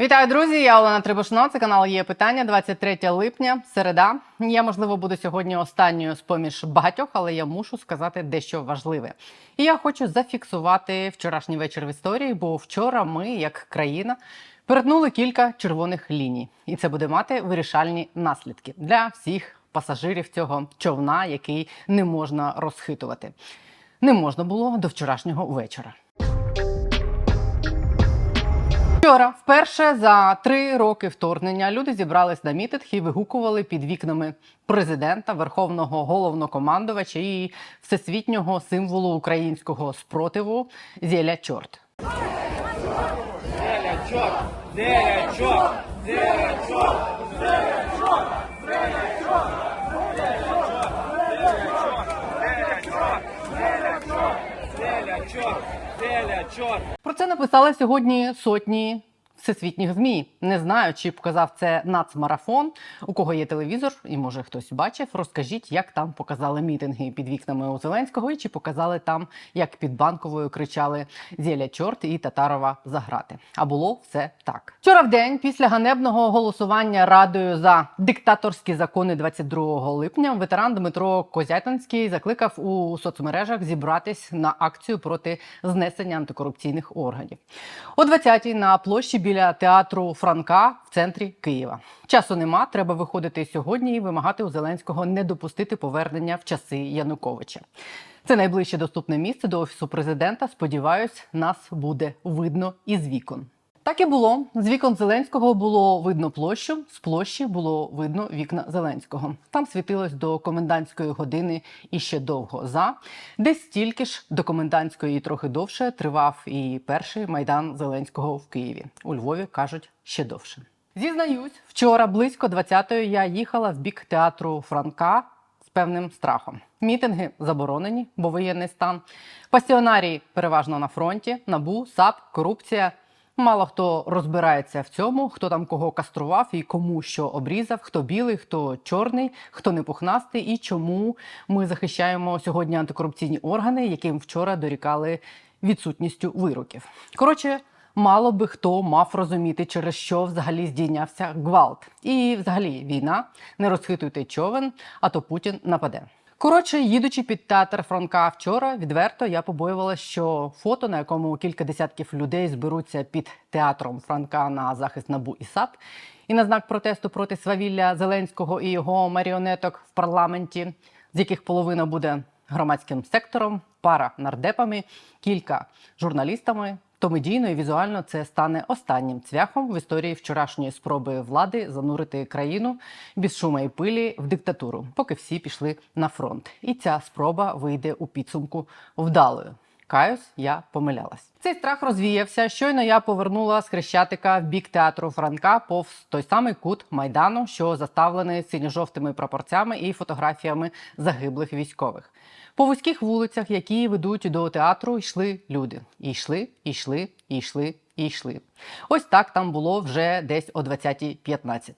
Вітаю, друзі! Я Олена Трибушно. Це канал є питання. 23 липня, середа. Я можливо буду сьогодні останньою з поміж багатьох, але я мушу сказати дещо важливе. І я хочу зафіксувати вчорашній вечір в історії, бо вчора ми, як країна, перетнули кілька червоних ліній, і це буде мати вирішальні наслідки для всіх пасажирів цього човна, який не можна розхитувати. Не можна було до вчорашнього вечора. Вчора, вперше за три роки вторгнення, люди зібрались на мітинг і вигукували під вікнами президента, верховного головнокомандувача і всесвітнього символу українського спротиву зєля чорт. Деля, чорт! Деля, чорт! Деля, чорт! Чорт! Деля, чорт! Про це написали сьогодні сотні всесвітніх змі. Не знаю, чи показав це нацмарафон. У кого є телевізор, і може хтось бачив. Розкажіть, як там показали мітинги під вікнами у Зеленського, і чи показали там, як під банковою кричали Зєля чорт і Татарова заграти. А було все так. Вчора в день після ганебного голосування радою за диктаторські закони 22 липня ветеран Дмитро Козятинський закликав у соцмережах зібратись на акцію проти знесення антикорупційних органів. О 20-й на площі біля театру Франка в центрі Києва. Часу нема, треба виходити сьогодні і вимагати у Зеленського не допустити повернення в часи Януковича. Це найближче доступне місце до офісу президента. Сподіваюсь, нас буде видно із вікон. Так і було. З вікон Зеленського було видно площу, з площі було видно вікна Зеленського. Там світилось до комендантської години і ще довго за. Десь стільки ж до комендантської і трохи довше тривав і перший майдан Зеленського в Києві. У Львові кажуть ще довше. Зізнаюсь, вчора близько 20-ї я їхала в бік театру Франка з певним страхом. Мітинги заборонені, бо воєнний стан. Пасіонарії переважно на фронті, набу, САП, корупція. Мало хто розбирається в цьому, хто там кого кастрував і кому що обрізав, хто білий, хто чорний, хто не пухнастий, і чому ми захищаємо сьогодні антикорупційні органи, яким вчора дорікали відсутністю вироків. Коротше, мало би хто мав розуміти, через що взагалі здійнявся гвалт. І взагалі війна. Не розхитуйте човен, а то Путін нападе. Коротше, їдучи під театр Франка вчора, відверто я побоювалася, що фото, на якому кілька десятків людей зберуться під театром Франка на захист набу і САП, і на знак протесту проти свавілля Зеленського і його маріонеток в парламенті, з яких половина буде громадським сектором, пара нардепами, кілька журналістами. То медійно і візуально це стане останнім цвяхом в історії вчорашньої спроби влади занурити країну без шума і пилі в диктатуру, поки всі пішли на фронт. І ця спроба вийде у підсумку вдалою. Каюсь, я помилялась. Цей страх розвіявся. Щойно я повернула з хрещатика в бік театру Франка повз той самий кут майдану, що заставлений синьо-жовтими прапорцями і фотографіями загиблих військових. По вузьких вулицях, які ведуть до театру, йшли люди. І йшли, і йшли, і йшли, і йшли. Ось так там було вже десь о 20.15.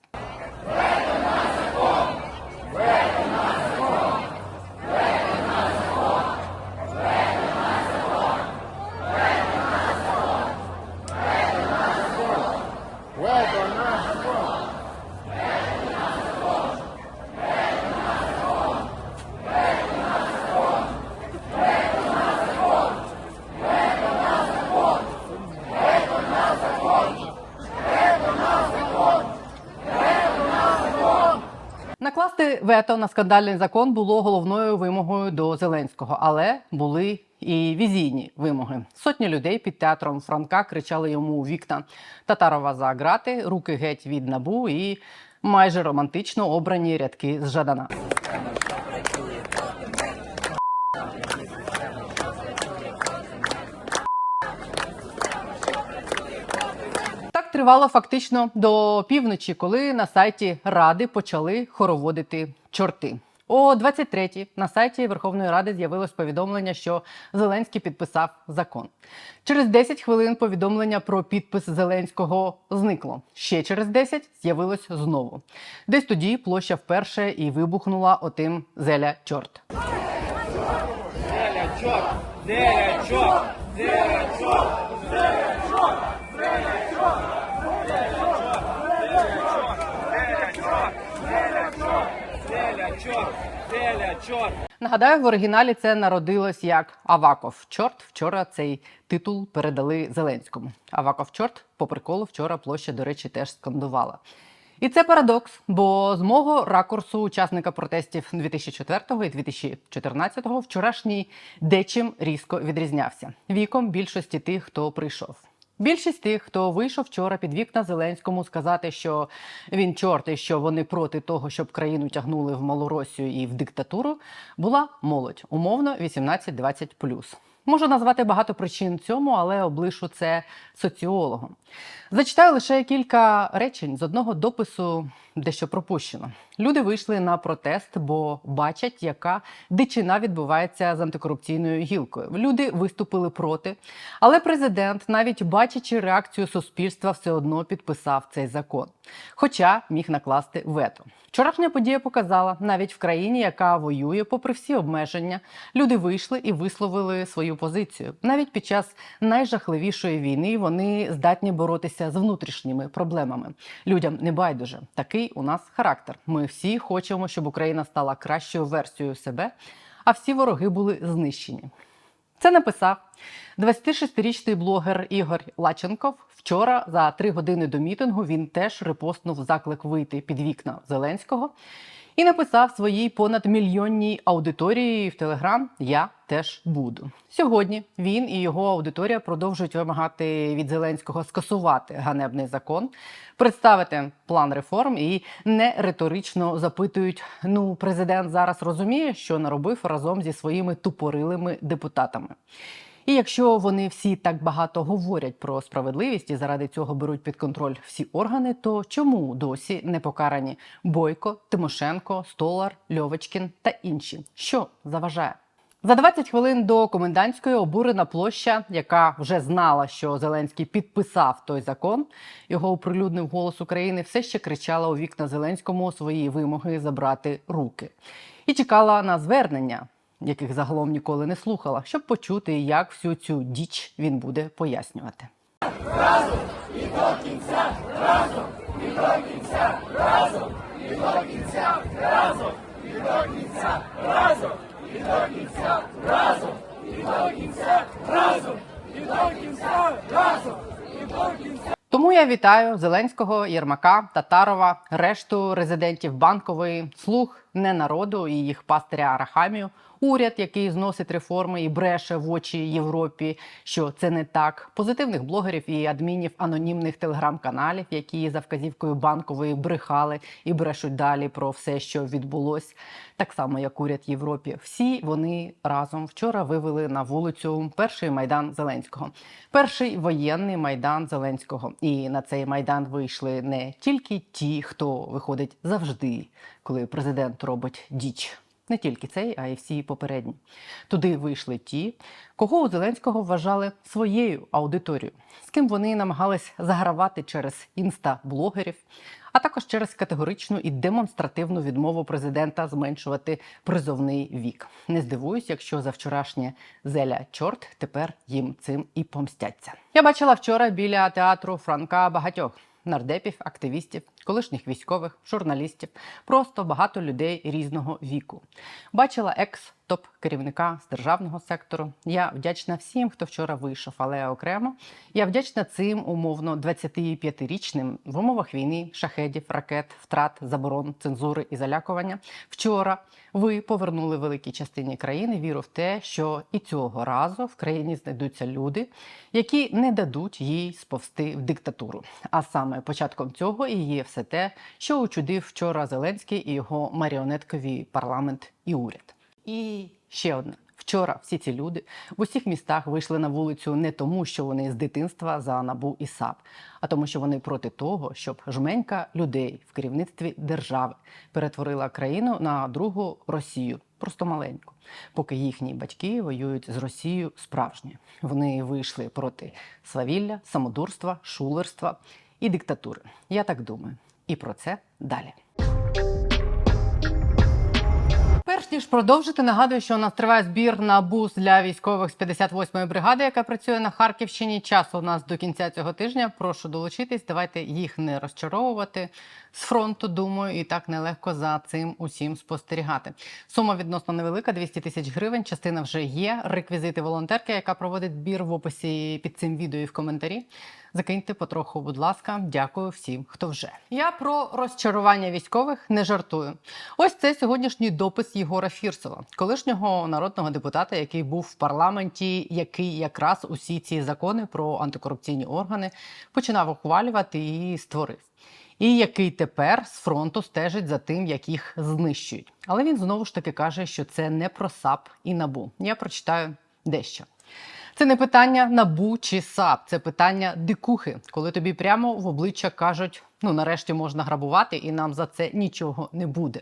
Накласти вето на скандальний закон було головною вимогою до Зеленського, але були і візійні вимоги. Сотні людей під театром Франка кричали йому у вікна Татарова за грати, руки геть від набу і майже романтично обрані рядки з Жадана. Тривало фактично до півночі, коли на сайті Ради почали хороводити чорти. О 23-й на сайті Верховної Ради з'явилось повідомлення, що Зеленський підписав закон. Через 10 хвилин повідомлення про підпис Зеленського зникло. Ще через 10 з'явилось знову. Десь тоді площа вперше і вибухнула отим зеля чорт. Деля, чорт! Деля, чорт! Деля, чорт! Чорт, Деля, чорт. Нагадаю, в оригіналі це народилось як Аваков чорт. Вчора цей титул передали Зеленському. Аваков чорт по приколу вчора площа, до речі, теж скандувала. І це парадокс, бо з мого ракурсу учасника протестів 2004 і 2014 вчорашній дечим різко відрізнявся віком більшості тих, хто прийшов. Більшість тих, хто вийшов вчора під вікна Зеленському, сказати, що він чорт і що вони проти того, щоб країну тягнули в Малоросію і в диктатуру, була молодь, умовно 18-20+. Можу назвати багато причин цьому, але облишу це соціологом. Зачитаю лише кілька речень з одного допису, дещо пропущено. Люди вийшли на протест, бо бачать, яка дичина відбувається з антикорупційною гілкою. Люди виступили проти, але президент, навіть бачачи реакцію суспільства, все одно підписав цей закон, хоча міг накласти вето. Вчорашня подія показала, навіть в країні, яка воює, попри всі обмеження, люди вийшли і висловили свою позицію. Навіть під час найжахливішої війни вони здатні боротися з внутрішніми проблемами. Людям не байдуже. Такий у нас характер. Ми всі хочемо, щоб Україна стала кращою версією себе, а всі вороги були знищені. Це написав 26-річний блогер Ігор Лаченков. Вчора за три години до мітингу він теж репостнув заклик вийти під вікна Зеленського і написав своїй понад мільйонній аудиторії в Телеграм Я теж буду. Сьогодні він і його аудиторія продовжують вимагати від Зеленського скасувати ганебний закон, представити план реформ і не риторично запитують: ну, президент зараз розуміє, що наробив разом зі своїми тупорилими депутатами. І якщо вони всі так багато говорять про справедливість і заради цього беруть під контроль всі органи, то чому досі не покарані Бойко, Тимошенко, Столар, Льовочкін та інші? Що заважає? За 20 хвилин до комендантської обурена площа, яка вже знала, що Зеленський підписав той закон, його оприлюднив голос України, все ще кричала у вікна Зеленському свої вимоги забрати руки і чекала на звернення яких загалом ніколи не слухала, щоб почути, як всю цю діч він буде пояснювати. разом і до кінця разом разом разом разом Тому я вітаю Зеленського, Єрмака, Татарова, решту резидентів банкової, слуг не народу і їх пастиря Арахамію, уряд, який зносить реформи і бреше в очі Європі, що це не так. Позитивних блогерів і адмінів анонімних телеграм-каналів, які за вказівкою банкової брехали і брешуть далі про все, що відбулось, так само як уряд Європі. Всі вони разом вчора вивели на вулицю перший майдан Зеленського, перший воєнний майдан Зеленського. І на цей майдан вийшли не тільки ті, хто виходить завжди, коли президент робить діч. Не тільки цей, а й всі попередні. Туди вийшли ті, кого у Зеленського вважали своєю аудиторією, з ким вони намагались загравати через інста-блогерів, а також через категоричну і демонстративну відмову президента зменшувати призовний вік. Не здивуюсь, якщо за вчорашнє зеля чорт тепер їм цим і помстяться. Я бачила вчора біля театру Франка багатьох нардепів, активістів, колишніх військових, журналістів, просто багато людей різного віку. Бачила екс топ керівника з державного сектору. Я вдячна всім, хто вчора вийшов, але окремо я вдячна цим умовно 25-річним в умовах війни, шахедів, ракет, втрат, заборон, цензури і залякування. Вчора ви повернули великій частині країни віру в те, що і цього разу в країні знайдуться люди, які не дадуть їй сповзти в диктатуру. А саме початком цього і є все те, що учудив вчора Зеленський і його маріонеткові парламент і уряд. І ще одне. Вчора всі ці люди в усіх містах вийшли на вулицю не тому, що вони з дитинства за набу і САП, а тому, що вони проти того, щоб жменька людей в керівництві держави перетворила країну на другу Росію, просто маленьку, поки їхні батьки воюють з Росією справжньою. Вони вийшли проти свавілля, самодурства, шулерства і диктатури. Я так думаю. І про це далі. Перш ніж продовжити, нагадую, що у нас триває збір на бус для військових з 58-ї бригади, яка працює на Харківщині. Час у нас до кінця цього тижня. Прошу долучитись. Давайте їх не розчаровувати з фронту. Думаю, і так нелегко за цим усім спостерігати. Сума відносно невелика 200 тисяч гривень. Частина вже є. Реквізити волонтерки, яка проводить збір в описі під цим відео і в коментарі. Закиньте потроху, будь ласка. Дякую всім, хто вже. Я про розчарування військових не жартую. Ось це сьогоднішній допис Єгора Фірсова, колишнього народного депутата, який був в парламенті, який якраз усі ці закони про антикорупційні органи починав ухвалювати і створив. І який тепер з фронту стежить за тим, як їх знищують. Але він знову ж таки каже, що це не про САП і набу. Я прочитаю дещо. Це не питання набу чи САП, це питання дикухи, коли тобі прямо в обличчя кажуть: ну нарешті можна грабувати, і нам за це нічого не буде.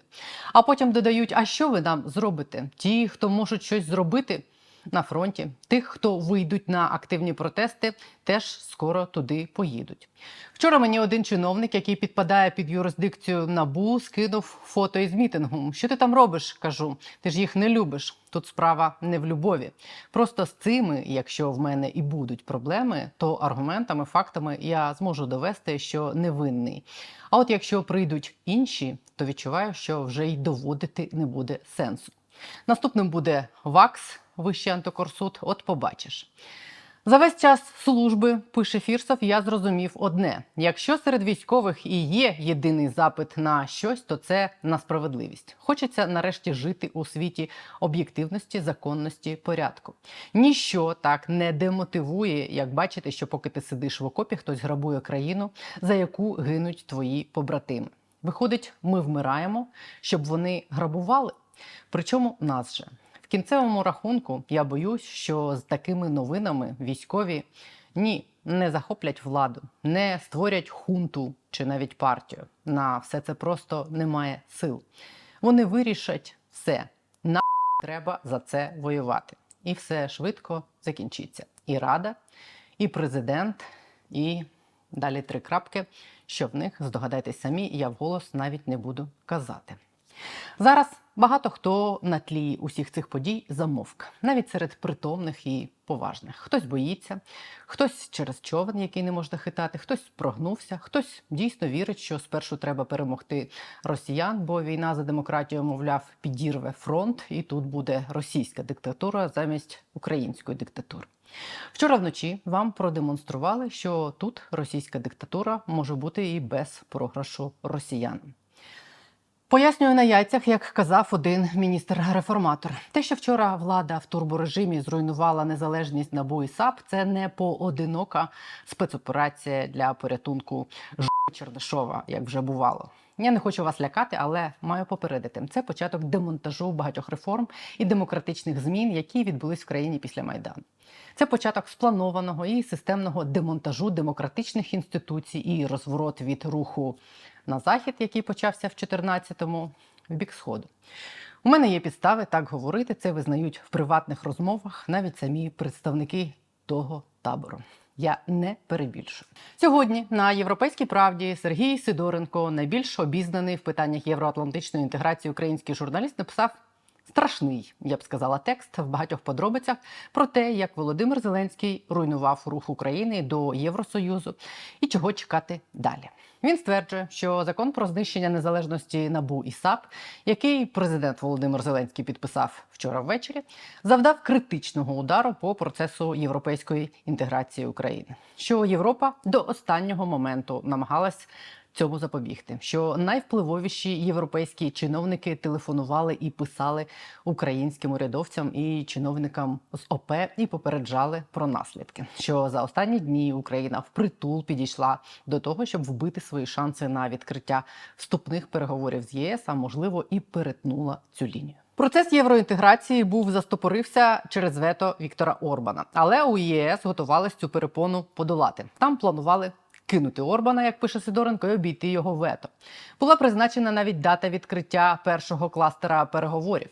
А потім додають: а що ви нам зробите? Ті, хто можуть щось зробити на фронті, тих, хто вийдуть на активні протести, теж скоро туди поїдуть. Вчора мені один чиновник, який підпадає під юрисдикцію набу, скинув фото із мітингу. Що ти там робиш? кажу. Ти ж їх не любиш. Тут справа не в любові. Просто з цими, якщо в мене і будуть проблеми, то аргументами, фактами я зможу довести, що невинний. А от якщо прийдуть інші, то відчуваю, що вже й доводити не буде сенсу. Наступним буде ВАКС, Вищий антикорсуд. От побачиш. За весь час служби, пише Фірсов, я зрозумів одне: якщо серед військових і є єдиний запит на щось, то це на справедливість. Хочеться нарешті жити у світі об'єктивності, законності, порядку. Ніщо так не демотивує, як бачити, що поки ти сидиш в окопі, хтось грабує країну, за яку гинуть твої побратими. Виходить, ми вмираємо, щоб вони грабували. Причому нас же. Кінцевому рахунку я боюсь, що з такими новинами військові ні, не захоплять владу, не створять хунту чи навіть партію. На все це просто немає сил. Вони вирішать все. На треба за це воювати. І все швидко закінчиться. І рада, і президент, і далі три крапки. Що в них здогадайтесь самі, я вголос навіть не буду казати. Зараз багато хто на тлі усіх цих подій замовк, навіть серед притомних і поважних. Хтось боїться, хтось через човен, який не можна хитати, хтось прогнувся, хтось дійсно вірить, що спершу треба перемогти росіян, бо війна за демократію, мовляв, підірве фронт, і тут буде російська диктатура замість української диктатури. Вчора вночі вам продемонстрували, що тут російська диктатура може бути і без програшу росіянам. Пояснюю на яйцях, як казав один міністр-реформатор. Те, що вчора влада в турборежимі зруйнувала незалежність НАБУ і САП, це не поодинока спецоперація для порятунку Ж Чернишова, як вже бувало. Я не хочу вас лякати, але маю попередити. Це початок демонтажу багатьох реформ і демократичних змін, які відбулись в країні після Майдану. Це початок спланованого і системного демонтажу демократичних інституцій і розворот від руху на захід, який почався в 14-му, в бік сходу. У мене є підстави так говорити. Це визнають в приватних розмовах навіть самі представники того табору. Я не перебільшую. Сьогодні на європейській правді Сергій Сидоренко, найбільш обізнаний в питаннях євроатлантичної інтеграції український журналіст, написав страшний, я б сказала, текст в багатьох подробицях про те, як Володимир Зеленський руйнував рух України до Євросоюзу і чого чекати далі. Він стверджує, що закон про знищення незалежності НАБУ і САП, який президент Володимир Зеленський підписав вчора ввечері, завдав критичного удару по процесу європейської інтеграції України. Що Європа до останнього моменту намагалась цьому запобігти. Що найвпливовіші європейські чиновники телефонували і писали українським урядовцям і чиновникам з ОП і попереджали про наслідки. Що за останні дні Україна впритул підійшла до того, щоб вбити свої шанси на відкриття вступних переговорів з ЄС, а можливо і перетнула цю лінію. Процес євроінтеграції був застопорився через вето Віктора Орбана, але у ЄС готувались цю перепону подолати. Там планували кинути Орбана, як пише Сидоренко, і обійти його вето. Була призначена навіть дата відкриття першого кластера переговорів.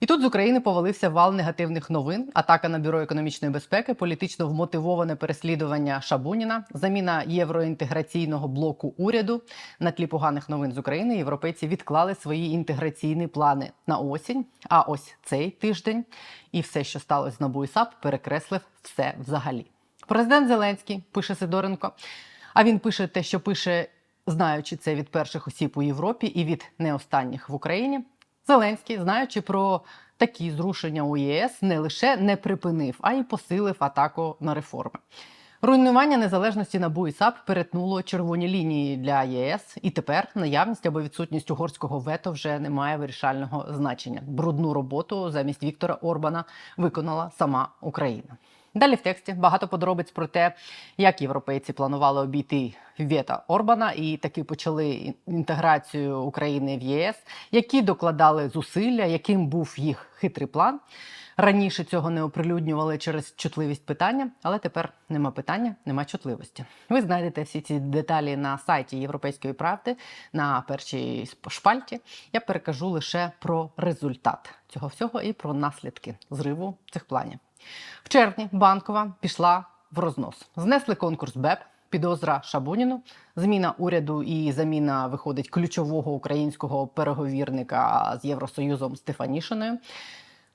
І тут з України повалився вал негативних новин, атака на бюро економічної безпеки, політично вмотивоване переслідування Шабуніна, заміна євроінтеграційного блоку уряду. На тлі поганих новин з України європейці відклали свої інтеграційні плани на осінь. А ось цей тиждень і все, що сталося з НАБУ і САП, перекреслив все взагалі. Президент Зеленський пише Сидоренко. А він пише те, що пише, знаючи це від перших осіб у Європі і від не останніх в Україні. Зеленський, знаючи про такі зрушення у ЄС, не лише не припинив, а й посилив атаку на реформи. Руйнування незалежності НАБУ і САП перетнуло червоні лінії для ЄС, і тепер наявність або відсутність угорського вето вже не має вирішального значення. Брудну роботу замість Віктора Орбана виконала сама Україна. Далі в тексті багато подробиць про те, як європейці планували обійти вето Орбана і таки почали інтеграцію України в ЄС, які докладали зусилля, яким був їх хитрий план. Раніше цього не оприлюднювали через чутливість питання, але тепер нема питання, нема чутливості. Ви знайдете всі ці деталі на сайті Європейської правди на першій шпальті. Я перекажу лише про результат цього всього і про наслідки зриву цих планів. В червні банкова пішла в рознос. Знесли конкурс БЕП. Підозра Шабуніну, зміна уряду і заміна виходить ключового українського переговірника з Євросоюзом Стефанішиною.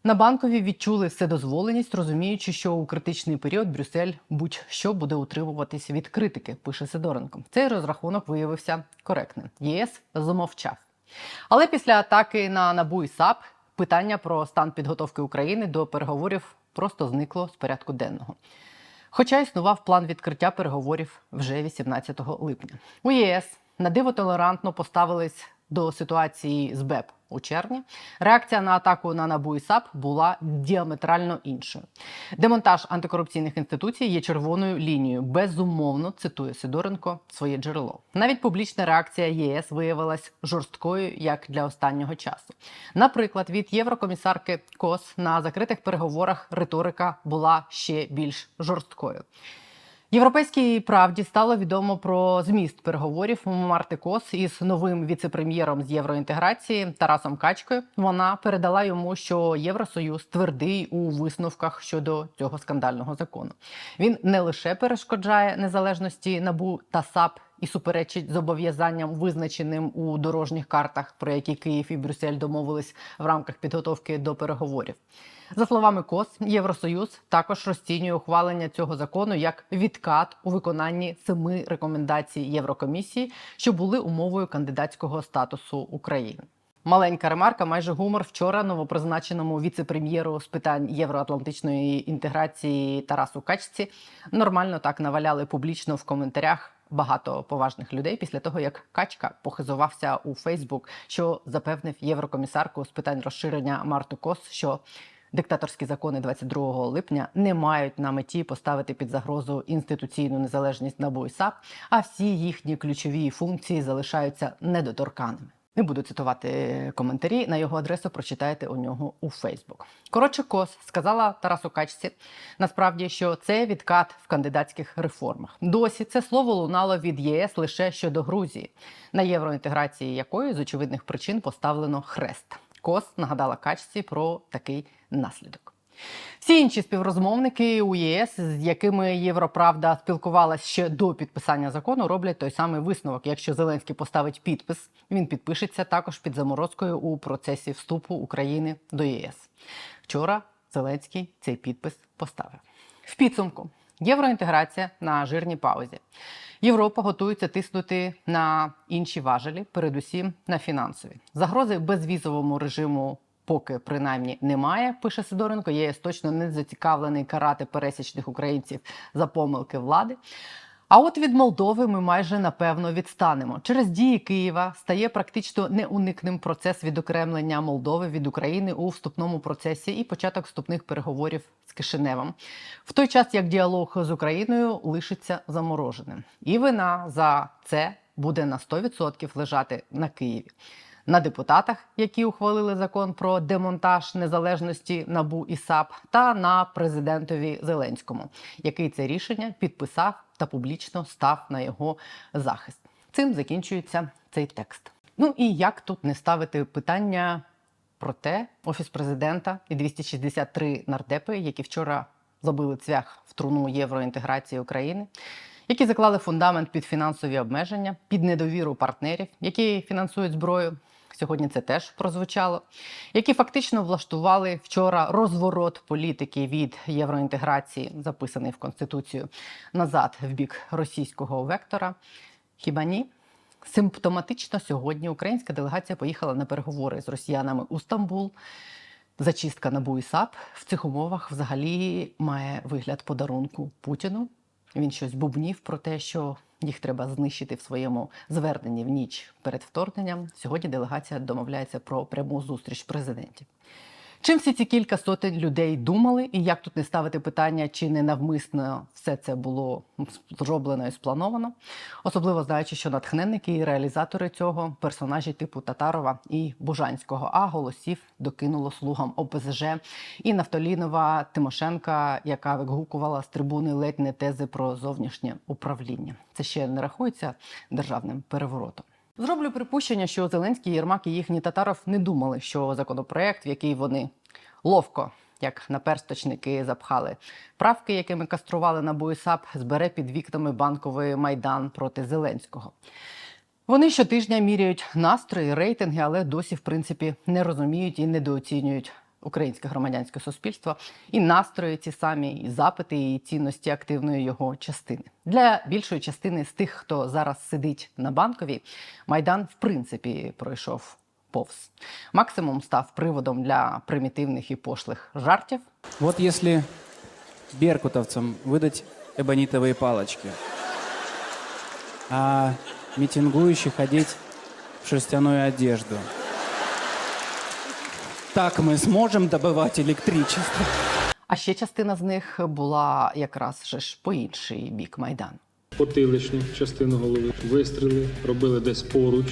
На банкові відчули вседозволеність, розуміючи, що у критичний період Брюссель будь-що буде утримуватись від критики, пише Сидоренко. Цей розрахунок виявився коректним. ЄС замовчав. Але після атаки на НАБУ і САП питання про стан підготовки України до переговорів просто зникло з порядку денного. Хоча існував план відкриття переговорів вже 18 липня. У ЄС на диво толерантно поставились до ситуації з БЕП у червні. Реакція на атаку на НАБУ і САП була діаметрально іншою. Демонтаж антикорупційних інституцій є червоною лінією. Безумовно, цитує Сидоренко своє джерело. Навіть публічна реакція ЄС виявилась жорсткою як для останнього часу. Наприклад, від єврокомісарки Кос на закритих переговорах риторика була ще більш жорсткою. Європейській правді стало відомо про зміст переговорів Марти Кос із новим віце-прем'єром з євроінтеграції Тарасом Качкою. Вона передала йому, що Євросоюз твердий у висновках щодо цього скандального закону. Він не лише перешкоджає незалежності набу та САП. І суперечить зобов'язанням, визначеним у дорожніх картах, про які Київ і Брюссель домовились в рамках підготовки до переговорів. За словами КОС, Євросоюз також розцінює ухвалення цього закону як відкат у виконанні семи рекомендацій Єврокомісії, що були умовою кандидатського статусу України. Маленька ремарка, майже гумор вчора новопризначеному віце-прем'єру з питань євроатлантичної інтеграції Тарасу Качці нормально так наваляли публічно в коментарях. Багато поважних людей після того, як Качка похизувався у Фейсбук, що запевнив єврокомісарку з питань розширення Марту Кос, що диктаторські закони 22 липня не мають на меті поставити під загрозу інституційну незалежність НАБУ і САП, а всі їхні ключові функції залишаються недоторканими. Не буду цитувати коментарі на його адресу. Прочитайте у нього у Фейсбук. Коротше, кос сказала Тарасу Качці насправді, що це відкат в кандидатських реформах. Досі це слово лунало від ЄС лише щодо Грузії, на євроінтеграції якої з очевидних причин поставлено хрест. Кос нагадала Качці про такий наслідок. Всі інші співрозмовники у ЄС, з якими Європравда спілкувалася ще до підписання закону, роблять той самий висновок. Якщо Зеленський поставить підпис, він підпишеться також під заморозкою у процесі вступу України до ЄС. Вчора Зеленський цей підпис поставив. В підсумку євроінтеграція на жирній паузі. Європа готується тиснути на інші важелі, передусім на фінансові загрози безвізовому режиму. Поки принаймні немає, пише Сидоренко. ЄС точно не зацікавлений карати пересічних українців за помилки влади. А от від Молдови ми майже напевно відстанемо. Через дії Києва стає практично неуникним процес відокремлення Молдови від України у вступному процесі і початок вступних переговорів з Кишиневом. В той час як діалог з Україною лишиться замороженим, і вина за це буде на 100% лежати на Києві. На депутатах, які ухвалили закон про демонтаж незалежності НАБУ і САП, та на президентові Зеленському, який це рішення підписав та публічно став на його захист. Цим закінчується цей текст. Ну і як тут не ставити питання, Проте офіс президента і 263 нардепи, які вчора забили цвях в труну євроінтеграції України, які заклали фундамент під фінансові обмеження, під недовіру партнерів, які фінансують зброю. Сьогодні це теж прозвучало, які фактично влаштували вчора розворот політики від євроінтеграції, записаний в конституцію, назад в бік російського вектора. Хіба ні? Симптоматично сьогодні українська делегація поїхала на переговори з росіянами у Стамбул. Зачистка НАБУ і САП в цих умовах взагалі має вигляд подарунку Путіну. Він щось бубнів про те, що їх треба знищити в своєму зверненні в ніч перед вторгненням. Сьогодні делегація домовляється про пряму зустріч президентів. Чим всі ці кілька сотень людей думали, і як тут не ставити питання, чи не навмисно все це було зроблено і сплановано, особливо знаючи, що натхненники і реалізатори цього персонажі типу Татарова і Бужанського, а голосів докинуло слугам ОПЗЖ і Нафталінова Тимошенка, яка вигукувала з трибуни ледь не тези про зовнішнє управління. Це ще не рахується державним переворотом. Зроблю припущення, що Зеленський, Єрмак і їхні татаров не думали, що законопроект, в який вони ловко, як наперсточники, запхали правки, якими кастрували на БУСАП, збере під вікнами банковий майдан проти Зеленського. Вони щотижня міряють настрої, рейтинги, але досі, в принципі, не розуміють і недооцінюють українське громадянське суспільство і настрої ці самі, і запити, і цінності активної його частини. Для більшої частини з тих, хто зараз сидить на банковій, майдан в принципі пройшов повз. Максимум став приводом для примітивних і пошлих жартів. Вот если беркутовцам выдать эбонитовые палочки, а митингующих одеть в шерстяную одежду, так мы сможем добывать электричество. А ще частина з них була якраз же ж по інший бік майдану. потиличну частину голови, вистріли робили десь поруч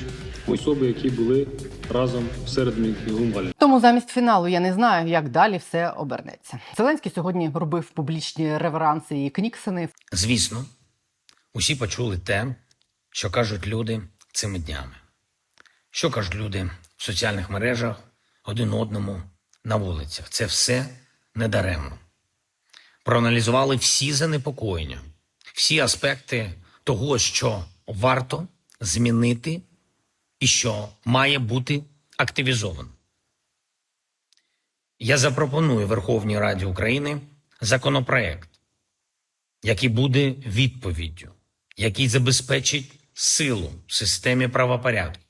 особи, які були разом серед гумвалів. Тому замість фіналу я не знаю, як далі все обернеться. Зеленський сьогодні робив публічні реверанси і кніксени. Звісно, усі почули те, що кажуть люди цими днями. Що кажуть люди в соціальних мережах один одному на вулицях. Це все недаремно. Проаналізували всі занепокоєння, всі аспекти того, що варто змінити і що має бути активізовано. Я запропоную Верховній Раді України законопроект, який буде відповіддю, який забезпечить силу в системі правопорядку,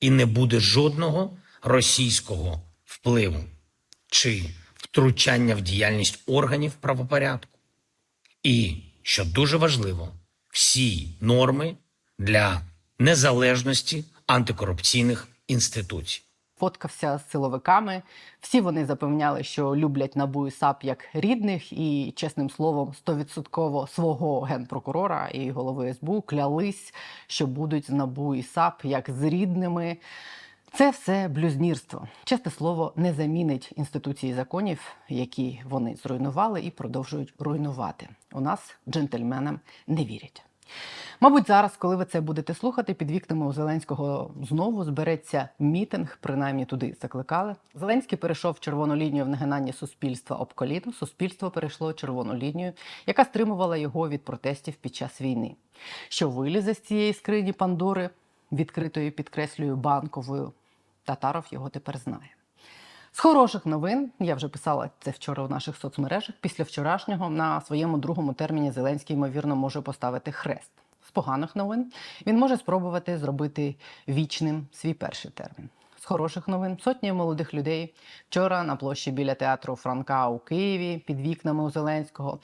і не буде жодного російського впливу чи втручання в діяльність органів правопорядку. І, що дуже важливо, всі норми для незалежності антикорупційних інституцій. Фоткався з силовиками. Всі вони запевняли, що люблять НАБУ і САП як рідних, і чесним словом, стовідсотково свого генпрокурора і голови СБУ клялись, що будуть з НАБУ і САП як з рідними. Це все блюзнірство. Чесне слово, не замінить інституції законів, які вони зруйнували і продовжують руйнувати. У нас джентльменам не вірять. Мабуть, зараз, коли ви це будете слухати, під вікнами у Зеленського знову збереться мітинг, принаймні туди закликали. Зеленський перейшов червону лінію в нагинанні суспільства об коліно. Суспільство перейшло червону лінію, яка стримувала його від протестів під час війни. Що вилізе з цієї скрині Пандори, відкритої підкреслюю банковою, Татаров його тепер знає. З хороших новин я вже писала це вчора у наших соцмережах. Після вчорашнього на своєму другому терміні Зеленський ймовірно може поставити хрест. З поганих новин він може спробувати зробити вічним свій перший термін. З хороших новин сотні молодих людей вчора на площі біля театру Франка у Києві під вікнами у Зеленського,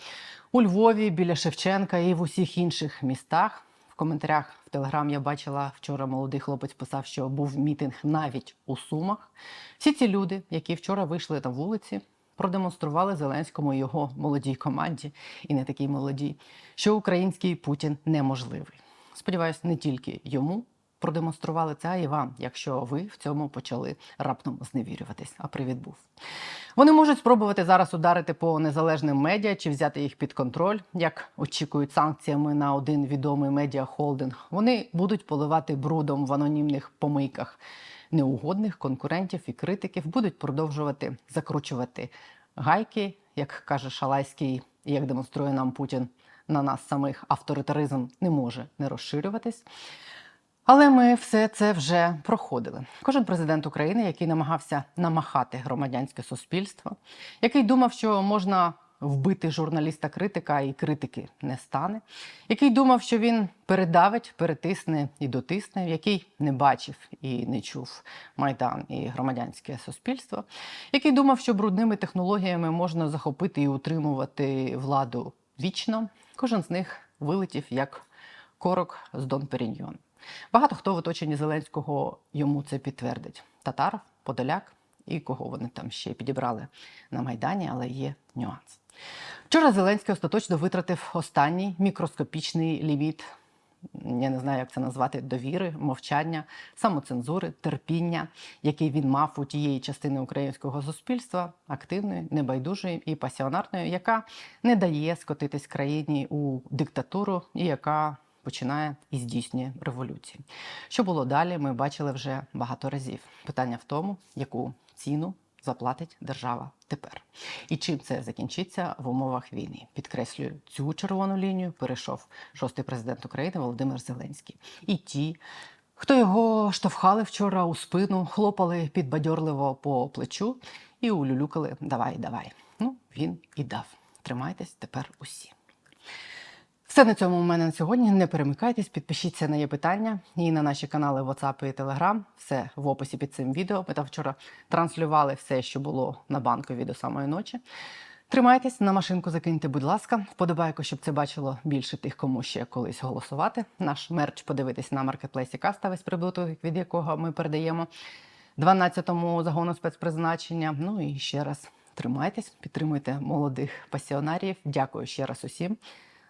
у Львові біля Шевченка і в усіх інших містах. Коментарях в Телеграм я бачила вчора молодий хлопець писав, що був мітинг навіть у Сумах. Всі ці люди, які вчора вийшли на вулиці, продемонстрували Зеленському і його молодій команді, і не такій молодій, що український Путін неможливий. Сподіваюсь, не тільки йому, продемонстрували це і вам, якщо ви в цьому почали раптом зневірюватись, а привід був. Вони можуть спробувати зараз ударити по незалежним медіа чи взяти їх під контроль, як очікують санкціями на один відомий медіахолдинг. Вони будуть поливати брудом в анонімних помийках неугодних конкурентів і критиків, будуть продовжувати закручувати гайки, як каже Шалайський, і як демонструє нам Путін на нас самих. Авторитаризм не може не розширюватись. Але ми все це вже проходили. Кожен президент України, який намагався намахати громадянське суспільство, який думав, що можна вбити журналіста-критика і критики не стане, який думав, що він передавить, перетисне і дотисне, який не бачив і не чув майдан і громадянське суспільство, який думав, що брудними технологіями можна захопити і утримувати владу вічно. Кожен з них вилетів як корок з Дон Періньйон. Багато хто в оточенні Зеленського йому це підтвердить: Татаров, Подоляк і кого вони там ще підібрали на Майдані, але є нюанс. Вчора Зеленський остаточно витратив останній мікроскопічний ліміт. Я не знаю, як це назвати довіри, мовчання, самоцензури, терпіння, який він мав у тієї частини українського суспільства, активної, небайдужої і пасіонарної, яка не дає скотитись країні у диктатуру і яка починає і здійснює революції. Що було далі, ми бачили вже багато разів. Питання в тому, яку ціну заплатить держава тепер. І чим це закінчиться в умовах війни? Підкреслюю, цю червону лінію перейшов шостий президент України Володимир Зеленський. І ті, хто його штовхали вчора у спину, хлопали підбадьорливо по плечу і улюлюкали Давай, давай. Ну, він і дав. Тримайтесь тепер усі. Все на цьому у мене на сьогодні. Не перемикайтесь, підпишіться на є питання і на наші канали WhatsApp і Telegram. Все в описі під цим відео. Ми там вчора транслювали все, що було на банкові до самої ночі. Тримайтесь, на машинку закиньте, будь ласка. Вподобайку, щоб це бачило більше тих, кому ще колись голосувати. Наш мерч подивитись на маркетплейсі Каста, весь прибуток, від якого ми передаємо 12-му загону спецпризначення. Ну і ще раз тримайтесь, підтримуйте молодих пасіонарів. Дякую ще раз усім